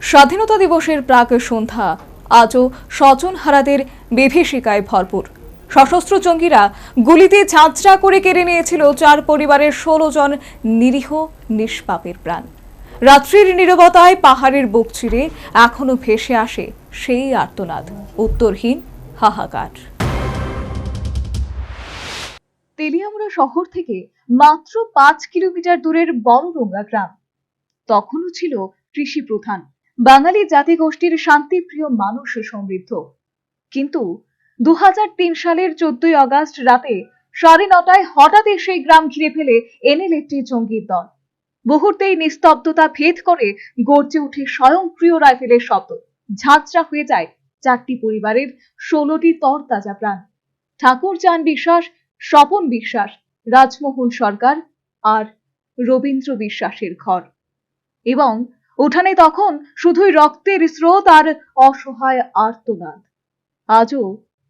স্বাধীনতা দিবসের প্রাক সন্ধ্যা। আজও স্বজনহারাদের বিভীষিকায় ভরপুর। সশস্ত্র জঙ্গিরা গুলিতে ঝাঁঝরা করে কেড়ে নিয়েছিল চার পরিবারের ষোলো জন নিরীহ, নিষ্পাপের প্রাণ। রাত্রির নীরবতায় পাহাড়ের বুক চিরে এখনও ভেসে আসে সেই আর্তনাদ। উত্তরহীন হাহাকার। তেলিয়ামুড়া শহর থেকে মাত্র পাঁচ কিলোমিটার দূরের বড়ডোঙ্গা গ্রাম। তখনও ছিল কৃষি প্রধান বাঙালি জাতিগোষ্ঠীর শান্তিপ্রিয় মানুষ সমৃদ্ধ। কিন্তু দু হাজার তিন সালের চোদ্দই আগস্ট রাতে সাড়ে নটায় হঠাৎই সেই গ্রাম ঘিরে ফেলে এনএল একটি জঙ্গির দল। মুহূর্তেই নিস্তব্ধতা ভেদ করে গর্জে ওঠে স্বয়ংক্রিয় রাইফেলের শব্দ। ঝাঁঝরা হয়ে যায় চারটি পরিবারের ষোলোটি তরতাজা প্রাণ। ঠাকুর চান বিশ্বাস, স্বপন বিশ্বাস, রাজমোহন সরকার আর রবীন্দ্র বিশ্বাসের ঘর। এবং উঠানে তখন শুধুই রক্তের স্রোত আর অসহায় আর্তনাদ। আজও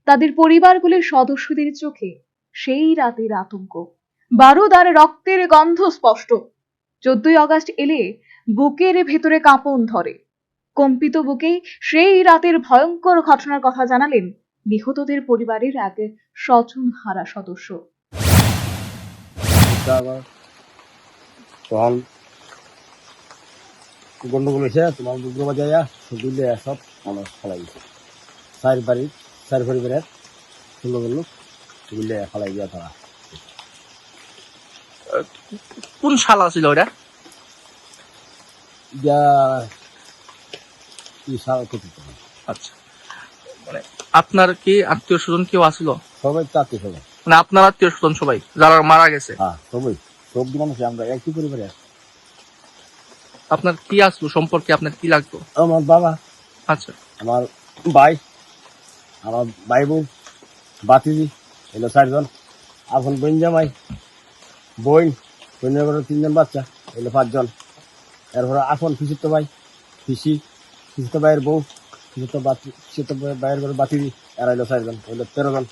তাদের পরিবারগুলির সদস্যদের চোখে সেই রাতের আতঙ্ক। বারুদ আর রক্তের গন্ধ স্পষ্ট। চোদ্দই আগস্ট এলে বুকের ভেতরে কাঁপন ধরে। কম্পিত বুকেই সেই রাতের ভয়ঙ্কর ঘটনার কথা জানালেন নিহতদের পরিবারের এক স্বজন হারা সদস্য। গন্ডগোল হয়েছে তোমার দুর্গ বাজাইয়া দিলে সব মানুষ ফেলাই গেছে চার বাড়ি চার পরিবারের ষোলো লোক দিলে ফেলাই দিয়া তারা কোন শালা ছিল ওটা কি আচ্ছা। মানে আপনার কি আত্মীয় স্বজন কেউ আসিল সবাই চাকরি সবাই মানে আপনার আত্মীয় স্বজন সবাই যারা মারা গেছে? হ্যাঁ সবাই। সব মানুষ আমরা একই পরিবারে আছি। আপনার কি আসলো? সম্পর্কে আপনার কি লাগতো? আমার বাবা আচ্ছা। আমার ভাই আমার ভাই বোন বাতিজি এলো চারজন। এখন বোন জামাই বোন বোনের ঘরে তিনজন বাচ্চা এলো পাঁচজন। এরপরে এখন ফিসিত ভাই ফিসি ফিসিত ভাইয়ের বউ ফিসিত বাতি ফিসিত ভাইয়ের ঘরে বাতিজি এরা এলো চারজন এলো তেরো জন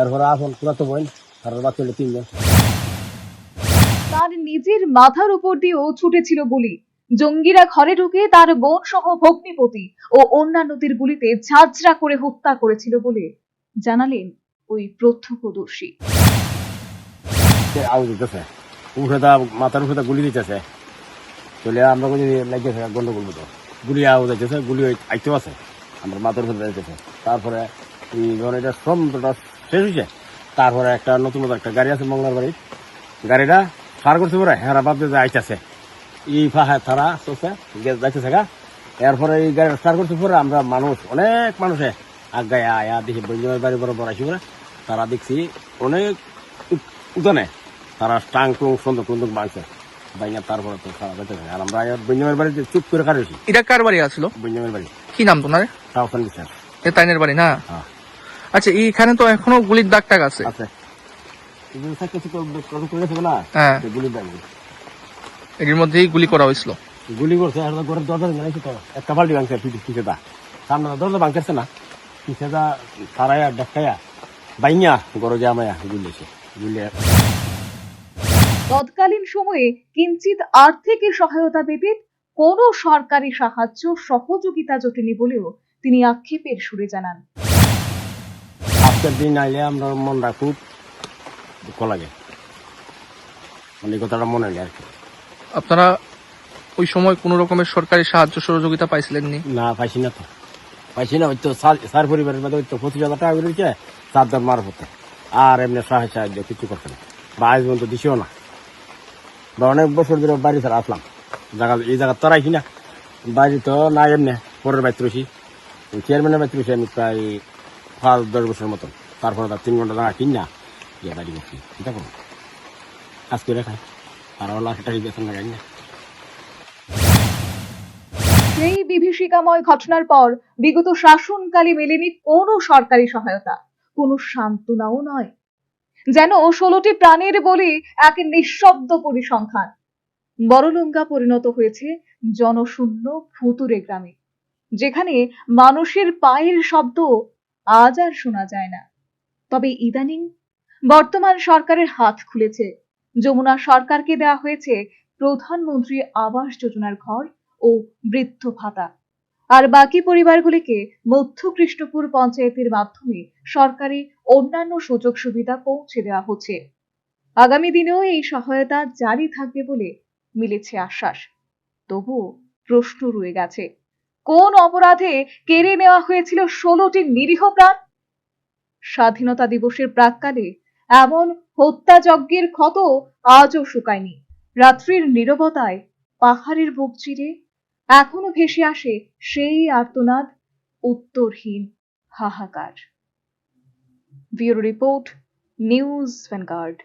এরপরে এখন পুরাতো বোন আর বাচ্চা এলো তিনজন। তার নিজের মাথার উপর দিয়েও ছুটেছিল গুলি জঙ্গিরা ঘরে ঢুকে তার বোন সহ ভগ্নিপতি ও অন্যান্যদের গুলিতে ঝাঁঝরা করে হত্যা করেছিল বলে জানালেন ওই প্রত্যক্ষদর্শী। উঠে মাথার গুলি দিতেছে। চলে আমরা কোনো লাগতেছে গন্ডগোল মতো। গুলি গুলি আইতেও আছে। আমার মাথার যাইতেছে তারপরে এটা শেষ হয়েছে তারপরে একটা নতুন একটা গাড়ি আছে মঙ্গলার বাড়ি গাড়িটা সার করছে পারে হ্যাঁ বাপ দিয়ে আইতেছে। এই ফাঁকা তারা চলছে যাইতেছে গা এরপরে এই গাড়ি পার করতে পরে আমরা মানুষ অনেক মানুষে আগায় আয়া দেখি বৈজমের বাড়ি বড় বড় আসি তারা দেখছি অনেক উ- উঠানে তারা টাং টুং সুন্দর সুন্দর বাঁধছে বাইনা তারপরে তো সারা বেঁচে থাকে আর আমরা বৈজমের বাড়িতে চুপ করে কাটেছি এটা কার বাড়ি আসলো বৈজমের বাড়ি কি নাম তোমার সাউথান বিশ্বাস এ তাইনের বাড়ি না হ্যাঁ আচ্ছা এইখানে তো এখনও গুলির দাগ টাগ আছে আছে এগুলো থাকে এর মধ্যেই গুলি করা হয়েছিল। গুলি করছে আর ঘরের দরজা জানাইছে তো একটা বাল্টি ভাঙছে পিঠে দা সামনে দরজা ভাঙতেছে না। পিঠে দা সারাইয়া দেখাইয়া বাইয়া গরো জামাইয়া গুলিছে গুলি তৎকালীন সময়ে কিঞ্চিত আর্থিক সহায়তা ব্যতীত কোনো সরকারি সাহায্য সহযোগিতা জোটেনি বলেও তিনি আক্ষেপের সুরে জানান। আজকের দিন আইলে আমরা মনটা খুব দুঃখ লাগে মানে কথাটা মনে নেই আর কি। আপনারা ওই সময় কোন রকমের সরকারি সাহায্য সহযোগিতা পাইছিলেন নি? পাইছি না তো। পাইছি না, ওই তো সার- পরিবারের মধ্যে ওই তো পঁচিশ হাজার টাকা বেরিয়েছে চার দাম মারফতে আর এমনি সাহায্য সাহায্য কিছু করছে না বা আজ পর্যন্ত দিছিও না। বা অনেক বছর ধরে বাড়ি ছাড়া আসলাম। জায়গা, এই জায়গা তরাইছি না। বাড়ি তো না এমনি, পরের বাইতে রয়েছি চেয়ারম্যানের বাইতে রয়েছি আমি প্রায় পাঁচ, দশ বছর মতন। তারপরে তার তিন ঘণ্টা জায়গা কিন না গিয়ে বাড়ি বসছি চিন্তা করুন। আজকে রেখায় সেই বিভীষিকাময় ঘটনার পর বিগত শাসনকালে মেলেনি কোনো সরকারি সহায়তা, কোনো সান্ত্বনাও নয়। যেন প্রাণের এক নিঃশব্দ পরিসংখ্যান। বড়লঙ্কা পরিণত হয়েছে জনশূন্য ভুতুরে গ্রামে, যেখানে মানুষের পায়ের শব্দ আজ আর শোনা যায় না। তবে ইদানিং বর্তমান সরকারের হাত খুলেছে যমুনা সরকারকে দেওয়া হয়েছে প্রধানমন্ত্রী আবাস যোজনার ঘর ও বৃদ্ধ ভাতা। আর বাকি পরিবারগুলিকে মধ্য কৃষ্ণপুর পঞ্চায়েতের মাধ্যমে সরকারি অন্যান্য সুযোগ সুবিধা পৌঁছে দেওয়া হচ্ছে। আগামী দিনেও এই সহায়তা জারি থাকবে বলে মিলেছে আশ্বাস। তবুও প্রশ্ন রয়ে গেছে, কোন অপরাধে কেড়ে নেওয়া হয়েছিল ষোলোটি নিরীহ প্রাণ? স্বাধীনতা দিবসের প্রাককালে এমন হত্যাযজ্ঞের ক্ষত আজও শুকায়নি। রাত্রির নিরবতায় পাহাড়ের বুক চিরে এখনও ভেসে আসে সেই আর্তনাদ উত্তরহীন হাহাকার। Bureau report, News Vanguard.